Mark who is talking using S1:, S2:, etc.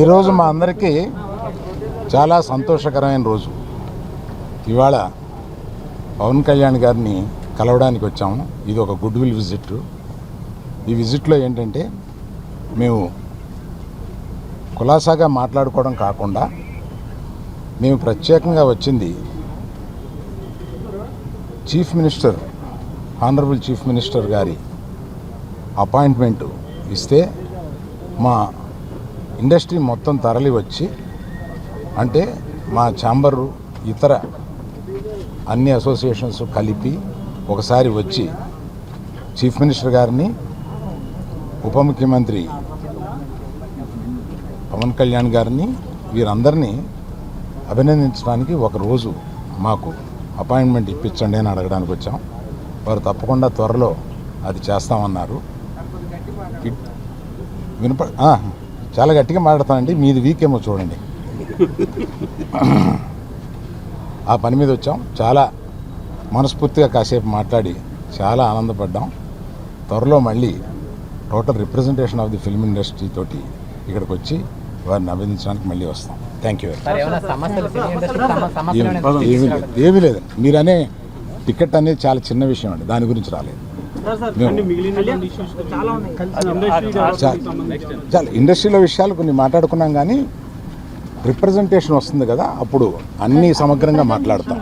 S1: ఈరోజు మా అందరికీ చాలా సంతోషకరమైన రోజు. ఇవాళ పవన్ కళ్యాణ్ గారిని కలవడానికి వచ్చాము. ఇది ఒక గుడ్ విల్ విజిట్. ఈ విజిట్లో ఏంటంటే మేము కులాసాగా మాట్లాడుకోవడం కాకుండా మేము ప్రత్యేకంగా వచ్చింది chief minister honourable chief minister గారి అపాయింట్మెంట్ ఇస్తే మా ఇండస్ట్రీ మొత్తం తరలి వచ్చి అంటే మా ఛాంబరు ఇతర అన్ని అసోసియేషన్స్ కలిపి ఒకసారి వచ్చి చీఫ్ మినిస్టర్ గారిని ఉప ముఖ్యమంత్రి పవన్ కళ్యాణ్ గారిని వీరందరినీ అభినందించడానికి ఒక రోజు మాకు అపాయింట్మెంట్ ఇప్పించండి అని అడగడానికి వచ్చాం. వారు తప్పకుండా త్వరలో అది చేస్తామన్నారు. వినప చాలా గట్టిగా మాట్లాడతానండి. మీది వీక్ ఏమో చూడండి. ఆ పని మీద వచ్చాం. చాలా మనస్ఫూర్తిగా కాసేపు మాట్లాడి చాలా ఆనందపడ్డాం. త్వరలో మళ్ళీ total representation of the film industry తోటి ఇక్కడికి వచ్చి వారిని అభినందించడానికి మళ్ళీ వస్తాం. థ్యాంక్ యూ ఏమి లేదు. ఏమీ లేదు. మీరు అనే టికెట్ అనేది చాలా చిన్న విషయం అండి. దాని గురించి రాలేదు. చాలా ఇండస్ట్రీలో విషయాలు కొన్ని మాట్లాడుకున్నాం కానీ రిప్రజెంటేషన్ వస్తుంది కదా అప్పుడు అన్నీ సమగ్రంగా మాట్లాడతాం.